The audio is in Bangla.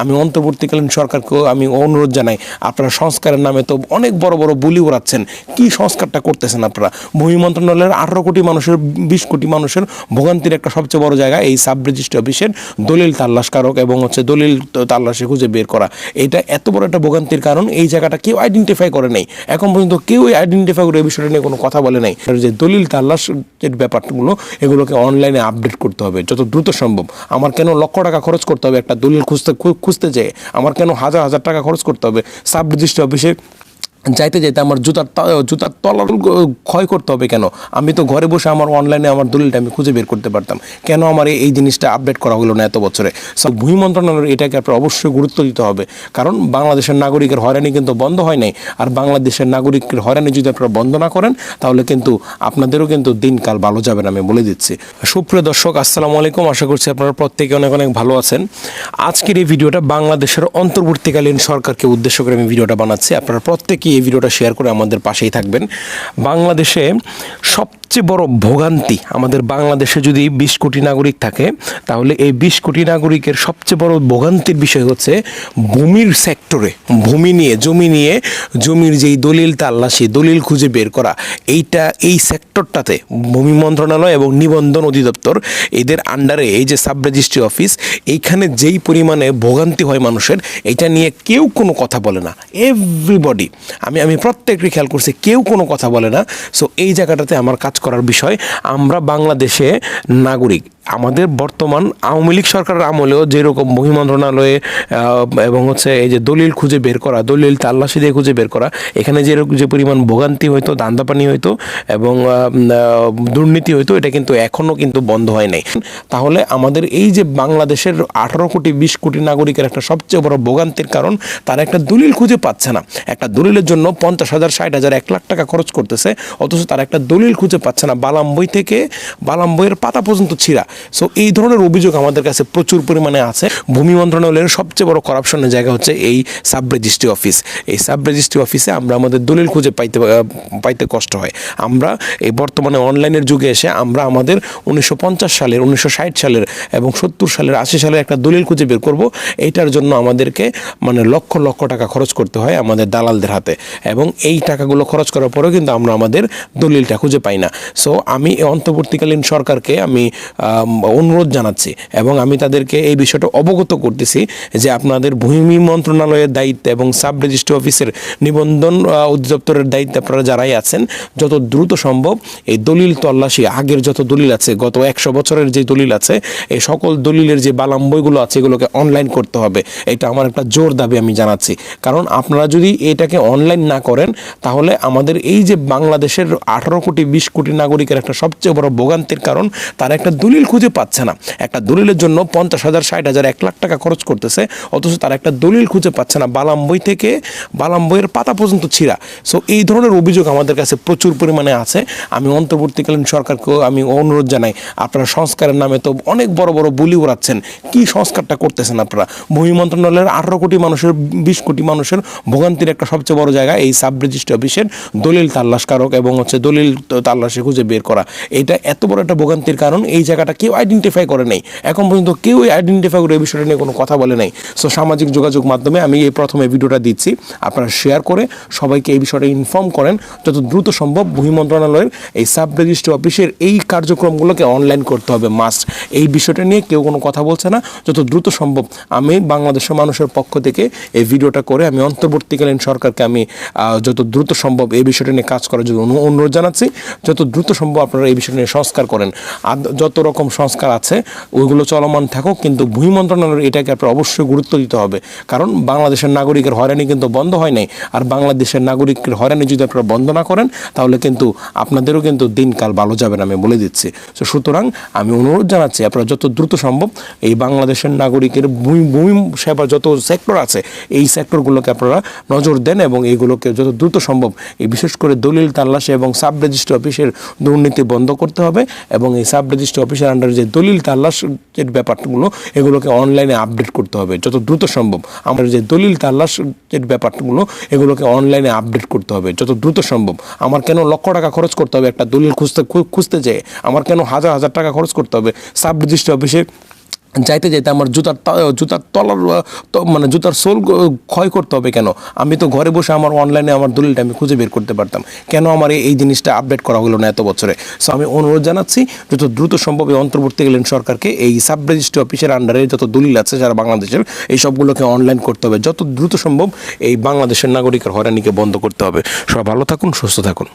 আমি অন্তর্বর্তীকালীন সরকারকেও আমি অনুরোধ জানাই, আপনারা সংস্কারের নামে তো অনেক বড় বড় বুলি উড়াচ্ছেন, কি সংস্কারটা করতেছেন আপনারা? ভূমি মন্ত্রণালয়ের আঠারো কোটি মানুষের, বিশ কোটি মানুষের ভোগান্তির একটা সবচেয়ে বড় জায়গা এই সাব রেজিস্ট্রি অফিসের দলিল তাল্লাশকারক এবং হচ্ছে দলিল তাল্লাশে খুঁজে বের করা। এটা এত বড় একটা ভোগান্তির কারণ, এই জায়গাটা কেউ আইডেন্টিফাই করে নেই। এখন পর্যন্ত কেউ আইডেন্টিফাই করে এই বিষয়টা নিয়ে কোনো কথা বলে নাই। যে দলিল তাল্লাশের ব্যাপারগুলো, এগুলোকে অনলাইনে আপডেট করতে হবে, যত দ্রুত সম্ভব। আমার কেন লক্ষ টাকা খরচ করতে হবে একটা দলিল খুঁজতে খুঁজতে যেয়ে। আমার কেন হাজার হাজার টাকা খরচ করতে হবে? সাব রেজিস্ট্রি অফিসে যাইতে যাইতে আমার জুতার জুতার তলার ক্ষয় করতে হবে কেন? আমি তো ঘরে বসে আমার অনলাইনে আমার দলিলটা আমি খুঁজে বের করতে পারতাম। কেন আমার এই- জিনিসটা আপডেট করা হলো না এত বছরে? সব ভূমি মন্ত্রণালয়ের এটাকে আপনার অবশ্যই গুরুত্ব দিতে হবে। কারণ বাংলাদেশের নাগরিকের হয়রানি কিন্তু বন্ধ হয় নাই। আর বাংলাদেশের নাগরিকের হয়রানি যদি আপনারা বন্ধ না করেন, তাহলে কিন্তু আপনাদেরও কিন্তু দিনকাল ভালো যাবে না, আমি বলে দিচ্ছি। সুপ্রিয় দর্শক, আসসালামু আলাইকুম। আশা করছি আপনারা প্রত্যেকে অনেক অনেক ভালো আছেন। আজকের এই ভিডিওটা বাংলাদেশের অন্তর্বর্তীকালীন সরকারকে উদ্দেশ্য করে আমি ভিডিওটা বানাচ্ছি। আপনারা প্রত্যেকেই এই ভিডিওটা শেয়ার করে আমাদের পাশেই থাকবেন। বাংলাদেশে সবচেয়ে বড় ভোগান্তি আমাদের বাংলাদেশে যদি বিশ কোটি নাগরিক থাকে, তাহলে এই বিশ কোটি নাগরিকের সবচেয়ে বড় ভোগান্তির বিষয় হচ্ছে ভূমির সেক্টরে ভূমি নিয়ে, জমি নিয়ে, জমির যেই দলিল তাল্লাশি দলিল খুঁজে বের করা। এইটা, এই সেক্টরটাতে ভূমি মন্ত্রণালয় এবং নিবন্ধন অধিদপ্তর এদের আন্ডারে এই যে সাব রেজিস্ট্রি অফিস এইখানে যেই পরিমাণে ভোগান্তি হয় মানুষের, এটা নিয়ে কেউ কোনো কথা বলে না। এভরিবডি আমি আমি প্রত্যেকটি খেয়াল করছি, কেউ কোনো কথা বলে না। সো এই জায়গাটাতে আমার কাজ করার বিষয়, আমরা বাংলাদেশে নাগরিক। আমাদের বর্তমান আওয়ামী লীগ সরকারের আমলেও যেরকম ভূমি মন্ত্রণালয়ে এবং হচ্ছে এই যে দলিল খুঁজে বের করা, দলিল তাল্লাশি দিয়ে খুঁজে বের করা, এখানে যেরকম যে পরিমাণ ভোগান্তি হইতো, দান্দাপানি হইতো, এবং দুর্নীতি হইতো, এটা কিন্তু এখনও কিন্তু বন্ধ হয় নাই। তাহলে আমাদের এই যে বাংলাদেশের আঠারো কোটি, বিশ কোটি নাগরিকের একটা সবচেয়ে বড় ভোগান্তির কারণ, তারা একটা দলিল খুঁজে পাচ্ছে না। একটা দলিলের জন্য পঞ্চাশ হাজার, ষাট হাজার, এক লাখ টাকা খরচ করতেছে, অথচ তারা একটা দলিল খুঁজে পাচ্ছে না। বালাম বই থেকে বালাম বইয়ের পাতা পর্যন্ত ছিঁড়া। সো এই ধরনের অভিযোগ আমাদের কাছে প্রচুর পরিমাণে আছে। ভূমি মন্ত্রণালয়ের সবচেয়ে বড় করাপশনের জায়গা হচ্ছে এই সাব রেজিস্ট্রি অফিস। এই সাব রেজিস্ট্রি অফিসে আমরা আমাদের দলিল খুঁজে পাইতে পাইতে কষ্ট হয়। আমরা এই বর্তমানে অনলাইনের যুগে এসে আমরা আমাদের উনিশশো পঞ্চাশ সালের উনিশশো ষাট সালের এবং সত্তর সালের আশি সালের একটা দলিল খুঁজে বের করব। এইটার জন্য আমাদেরকে মানে লক্ষ লক্ষ টাকা খরচ করতে হয় আমাদের দালালদের হাতে। এবং এই টাকাগুলো খরচ করার পরেও কিন্তু আমরা আমাদের দলিলটা খুঁজে পাই না। সো আমি অন্তর্বর্তীকালীন সরকারকে আম, অনুরোধ জানাচ্ছি এবং আমি তাদেরকে এই বিষয়টা অবগত করতেছি যে আপনাদের ভূমি মন্ত্রণালয়ের দায়িত্ব এবং সাব রেজিস্ট্রি অফিসের নিবন্ধন অধিদপ্তরের দায়িত্বে আপনারা যারাই আছেন, যত দ্রুত সম্ভব এই দলিল তল্লাশি, আগের যত দলিল আছে, গত একশো বছরের যে দলিল আছে, এই সকল দলিলের যে বালাম বইগুলো আছে, এগুলোকে অনলাইন করতে হবে। এটা আমার একটা জোর দাবি আমি জানাচ্ছি। কারণ আপনারা যদি এটাকে অনলাইন না করেন, তাহলে আমাদের এই যে বাংলাদেশের আঠারো কোটি, বিশ কোটি নাগরিকের একটা সবচেয়ে বড় ভোগান্তির কারণ, তারা একটা দলিল খুঁজে পাচ্ছে না। একটা দলিলের জন্য পঞ্চাশ হাজার, ষাট হাজার, এক লাখ টাকা খরচ করতেছে, অথচ তারা একটা দলিল খুঁজে পাচ্ছে না। বালাম বই থেকে বালাম বইয়ের পাতা পর্যন্ত ছিঁড়া। সো এই ধরনের অভিযোগ আমাদের কাছে প্রচুর পরিমাণে আছে। আমি অন্তর্বর্তীকালীন সরকারকেও আমি অনুরোধ জানাই, আপনারা সংস্কারের নামে তো অনেক বড় বড় বুলি উড়াচ্ছেন। কি সংস্কারটা করতেছেন আপনারা? ভূমি মন্ত্রণালয়ের আঠারো কোটি মানুষের, বিশ কোটি মানুষের ভোগান্তির একটা সবচেয়ে বড় জায়গা এই সাব রেজিস্ট্রি অফিসের দলিল তাল্লাশকারক এবং হচ্ছে দলিল তাল্লাশে খুঁজে বের করা। এটা এত বড় একটা ভোগান্তির কারণ, এই জায়গাটা কেউ আইডেন্টিফাই করে নাই। এখন পর্যন্ত কেউ আইডেন্টিফাই করে এই বিষয়টা নিয়ে কোনো কথা বলে নাই। সো সামাজিক যোগাযোগ মাধ্যমে আমি এই প্রথমে ভিডিওটা দিচ্ছি। আপনারা শেয়ার করে সবাইকে এই বিষয়টা ইনফর্ম করেন যত দ্রুত সম্ভব ভূমি মন্ত্রণালয়ের এই সাব রেজিস্ট্রি অফিসের এই কার্যক্রমগুলোকে অনলাইন করতে হবে মাস্ট এই বিষয়টা নিয়ে কেউ কোনো কথা বলছে না। যত দ্রুত সম্ভব আমি বাংলাদেশের মানুষের পক্ষ থেকে এই ভিডিওটা করে আমি অন্তর্বর্তীকালীন সরকারকে আমি যত দ্রুত সম্ভব এই বিষয়টা নিয়ে কাজ করার জন্য অনু- অনুরোধ জানাচ্ছি। যত দ্রুত সম্ভব আপনারা এই বিষয়টা নিয়ে সংস্কার করেন। যত রকম সংস্কার আছে, ওইগুলো চলমান থাকুক, কিন্তু ভূমি মন্ত্রণালয়ের এটাকে আপনার অবশ্যই গুরুত্ব দিতে হবে। কারণ বাংলাদেশের নাগরিকের হয়রানি কিন্তু বন্ধ হয় নাই। আর বাংলাদেশের নাগরিকের হয়রানি যদি আপনারা বন্ধ না করেন, তাহলে কিন্তু আপনাদেরও কিন্তু দিনকাল ভালো যাবে না, আমি বলে দিচ্ছি। তো সুতরাং আমি অনুরোধ জানাচ্ছি, আপনারা যত দ্রুত সম্ভব এই বাংলাদেশের নাগরিকের ভূমি ভূমি সেবা যত সেক্টর আছে, এই সেক্টরগুলোকে আপনারা নজর দেন এবং এইগুলোকে যত দ্রুত সম্ভব, এই বিশেষ করে দলিল, তাল্লাশে এবং সাব রেজিস্ট্রি অফিসের দুর্নীতি বন্ধ করতে হবে এবং এই সাব রেজিস্ট্রি অফিসের আন্ডারে যে দলিল তাল্লাশের ব্যাপারগুলো, এগুলোকে অনলাইনে আপডেট করতে হবে, যত দ্রুত সম্ভব। আমাদের যে দলিল তাল্লাশের ব্যাপারগুলো, এগুলোকে অনলাইনে আপডেট করতে হবে, যত দ্রুত সম্ভব। আমার কেন লক্ষ টাকা খরচ করতে হবে একটা দলিল খুঁজতে খুঁজতে যেয়ে? আমার কেন হাজার হাজার টাকা খরচ করতে হবে? সাব রেজিস্ট্রি অফিসে যাইতে যাইতে আমার জুতার জুতার তলার মানে জুতার সোল ক্ষয় করতে হবে কেন? আমি তো ঘরে বসে আমার অনলাইনে আমার দলিলটা আমি খুঁজে বের করতে পারতাম। কেন আমার এই- জিনিসটা আপডেট করা হলো না এত বছরে? সো আমি অনুরোধ জানাচ্ছি, যত দ্রুত সম্ভব এই অন্তর্বর্তীকালীন সরকারকে এই সাব রেজিস্ট্রি অফিসের আন্ডারে যত দলিল আছে যারা বাংলাদেশের, এই সবগুলোকে অনলাইন করতে হবে। যত দ্রুত সম্ভব এই বাংলাদেশের নাগরিকের হয়রানিকে বন্ধ করতে হবে। সবাই ভালো থাকুন, সুস্থ থাকুন।